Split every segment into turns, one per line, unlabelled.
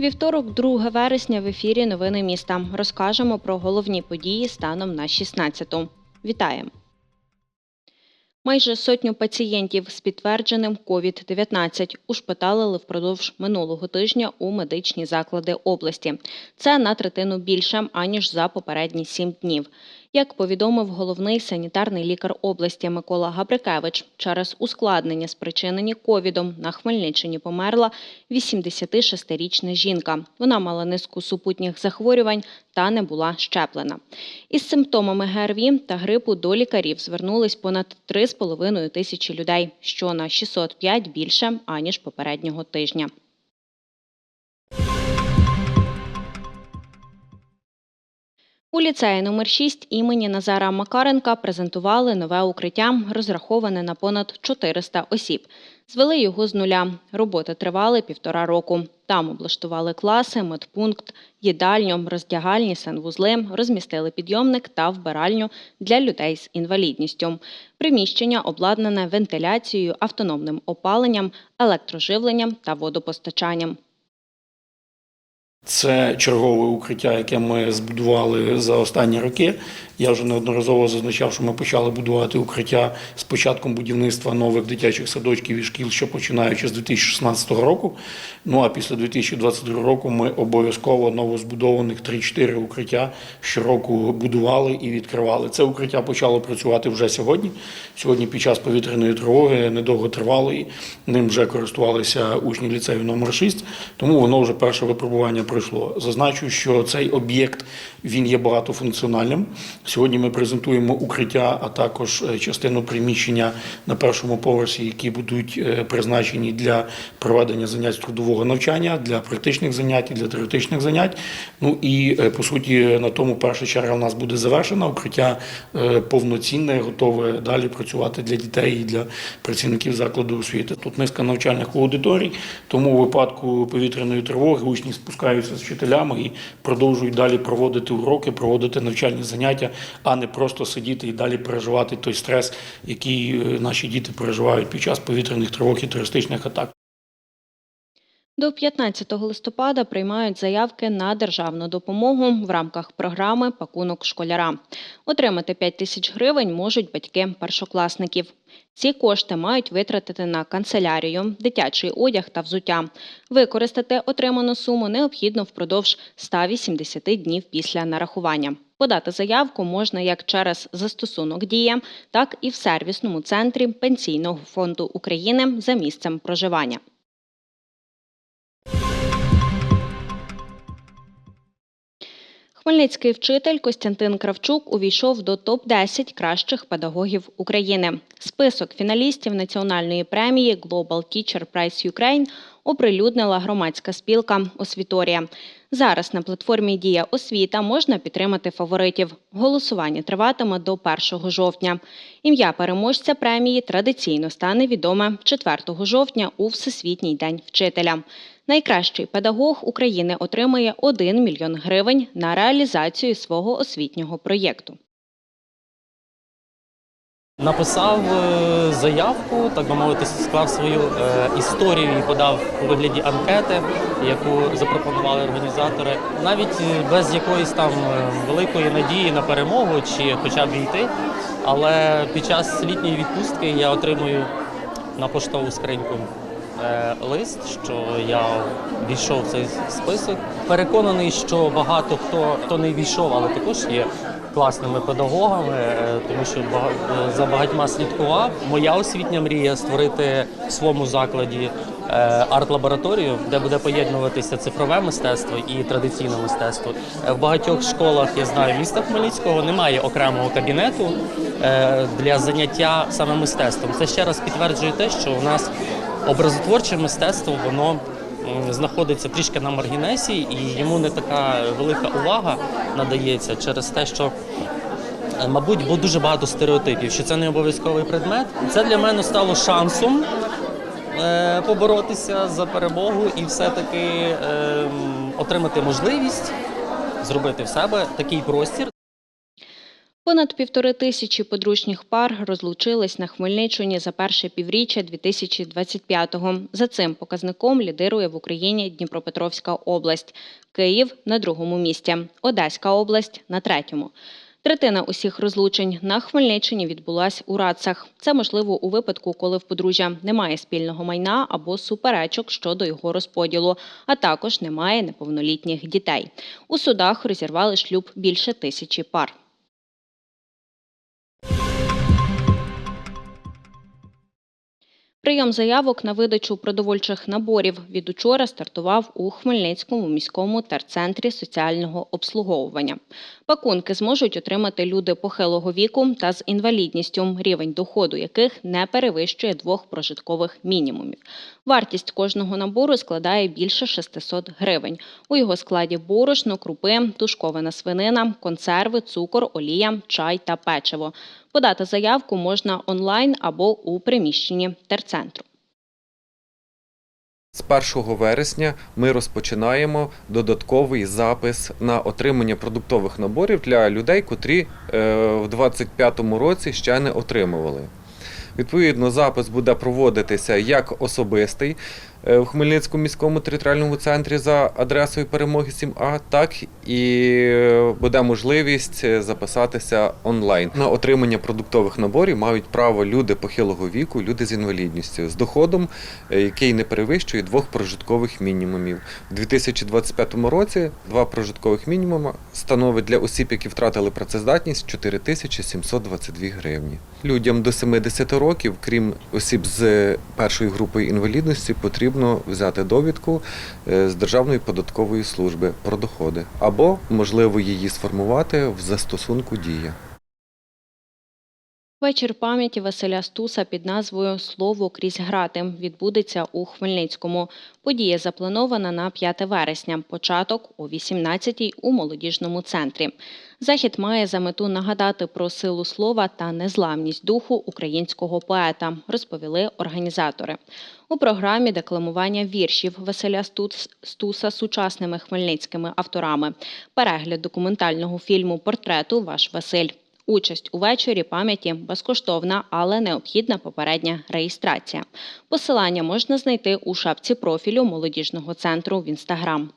Вівторок, 2 вересня, в ефірі Новини міста. Розкажемо про головні події станом на 16-ту. Вітаємо! Майже сотню пацієнтів з підтвердженим COVID-19 ушпиталили впродовж минулого тижня у медичні заклади області. Це на третину більше, аніж за попередні сім днів. Як повідомив головний санітарний лікар області Микола Габрикевич, через ускладнення, спричинені ковідом, на Хмельниччині померла 86-річна жінка. Вона мала низку супутніх захворювань та не була щеплена. Із симптомами ГРВІ та грипу до лікарів звернулись понад 3,5 тисячі людей, що на 605 більше аніж попереднього тижня. У ліцеї номер 6 імені Назара Макаренка презентували нове укриття, розраховане на понад 400 осіб. Звели його з нуля. Роботи тривали півтора року. Там облаштували класи, медпункт, їдальню, роздягальні, санвузли, розмістили підйомник та вбиральню для людей з інвалідністю. Приміщення обладнане вентиляцією, автономним опаленням, електроживленням та водопостачанням.
Це чергове укриття, яке ми збудували за останні роки. Я вже неодноразово зазначав, що ми почали будувати укриття з початком будівництва нових дитячих садочків і шкіл, ще починаючи з 2016 року. Ну а після 2022 року ми обов'язково новозбудованих 3-4 укриття щороку будували і відкривали. Це укриття почало працювати вже сьогодні. Сьогодні під час повітряної тривоги недовго тривалої. Ним вже користувалися учні ліцею номер 6, тому воно вже перше випробування пройшло. Зазначу, що цей об'єкт він є багатофункціональним. Сьогодні ми презентуємо укриття, а також е, частину приміщення на першому поверсі, які будуть е, призначені для проведення занять трудового навчання, для практичних занять, для теоретичних занять. Ну і е, по суті на тому перша черга у нас буде завершена. Укриття повноцінне, готове далі працювати для дітей і для працівників закладу освіти. Тут низка навчальних аудиторій, тому у випадку повітряної тривоги учні спускаються з вчителями і продовжують далі проводити уроки, проводити навчальні заняття, а не просто сидіти і далі переживати той стрес, який е, наші діти переживають під час повітряних тривог і терористичних атак.
До 15 листопада приймають заявки на державну допомогу в рамках програми Пакунок школяра. Отримати 5 тисяч гривень можуть батьки першокласників. Ці кошти мають витратити на канцелярію, дитячий одяг та взуття. Використати отриману суму необхідно впродовж 180 днів після нарахування. Подати заявку можна як через застосунок Дія, так і в сервісному центрі Пенсійного фонду України за місцем проживання. Хмельницький вчитель Костянтин Кравчук увійшов до топ-10 кращих педагогів України. Список фіналістів національної премії Global Teacher Prize Ukraine оприлюднила громадська спілка Освіторія. Зараз на платформі Дія освіта можна підтримати фаворитів. Голосування триватиме до 1 жовтня. Ім'я переможця премії традиційно стане відоме 4 жовтня у Всесвітній день вчителя. Найкращий педагог України отримає 1 мільйон гривень на реалізацію свого освітнього проєкту.
Написав е, заявку, так би мовити, склав свою е, історію і подав у вигляді анкети, яку запропонували організатори, навіть е, без якоїсь там великої надії на перемогу чи хоча б війти. Але під час літньої відпустки я отримую на поштову скриньку лист, що я війшов в цей список. Переконаний, що багато хто, хто не війшов, але також є класними педагогами, е, тому що е, за багатьма слідкував. Моя освітня мрія створити в своєму закладі е, арт-лабораторію, де буде поєднуватися цифрове мистецтво і традиційне мистецтво. Е, В багатьох школах я знаю міста Хмельницького немає окремого кабінету е, для заняття саме мистецтвом. Це ще раз підтверджує те, що у нас образотворче мистецтво воно знаходиться трішки на маргінесі, і йому не така велика увага надається через те, що. е, Мабуть, бо дуже багато стереотипів, що це не обов'язковий предмет. Це для мене стало шансом е, поборотися за перемогу і все-таки е, отримати можливість зробити в себе такий простір,
Понад півтори тисячі подружніх пар розлучились на Хмельниччині за перше півріччя 2025-го. За цим показником лідирує в Україні Дніпропетровська область, Київ на другому місці, Одеська область на третьому. Третина усіх розлучень на Хмельниччині відбулась у Радцах. Це можливо у випадку, коли в подружжя немає спільного майна або суперечок щодо його розподілу, а також немає неповнолітніх дітей. У судах розірвали шлюб більше тисячі пар. Прийом заявок на видачу продовольчих наборів від учора стартував у Хмельницькому міському терцентрі соціального обслуговування. Пакунки зможуть отримати люди похилого віку та з інвалідністю, рівень доходу яких не перевищує двох прожиткових мінімумів. Вартість кожного набору складає більше 600 гривень. У його складі борошно, крупи, тушкована свинина, консерви, цукор, олія, чай та печиво. Подати заявку можна онлайн або у приміщенні терцентру.
З 1 вересня ми розпочинаємо додатковий запис на отримання продуктових наборів для людей, котрі е, в 2025 році ще не отримували. Відповідно, запис буде проводитися як особистий в Хмельницькому міському територіальному центрі за адресою перемоги 7А, так і е, буде можливість е, записатися онлайн. На отримання продуктових наборів мають право люди похилого віку, люди з інвалідністю з доходом, е, який не перевищує двох прожиткових мінімумів. У 2025 році два прожиткових мінімуми становить для осіб, які втратили працездатність 4722 гривні. Людям до 70 років, крім осіб з першої групи інвалідності, потрібно взяти довідку е, з Державної податкової служби про доходи або можливо її сформувати в застосунку дія.
Вечір пам'яті Василя Стуса під назвою Слово крізь грати відбудеться у Хмельницькому. Подія запланована на 5 вересня, початок о 18-й у молодіжному центрі. Захід має за мету нагадати про силу слова та незламність духу українського поета, розповіли організатори. У програмі декламування віршів Василя Стус- Стуса сучасними хмельницькими авторами, перегляд документального фільму Портрету Ваш Василь. Участь у вечорі пам'яті безкоштовна, але необхідна попередня реєстрація. Посилання можна знайти у шапці профілю молодіжного центру в інстаграм.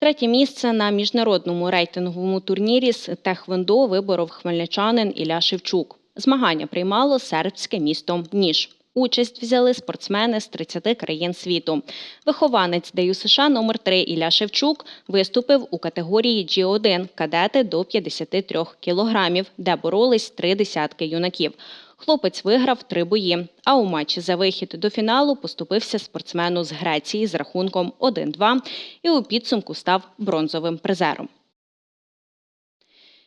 Третє місце на міжнародному рейтинговому турнірі з Техвендо виборов хмельничанин Ілля Шевчук. Змагання приймало сербське місто Ніж. Участь взяли спортсмени з 30 країн світу. Вихованець ДЮ США номер 3 Ілля Шевчук виступив у категорії G1 кадети до 53 кілограмів, де боролись три десятки юнаків. Хлопець виграв три бої. А у матчі за вихід до фіналу поступився спортсмену з Греції з рахунком 1-2 і у підсумку став бронзовим призером.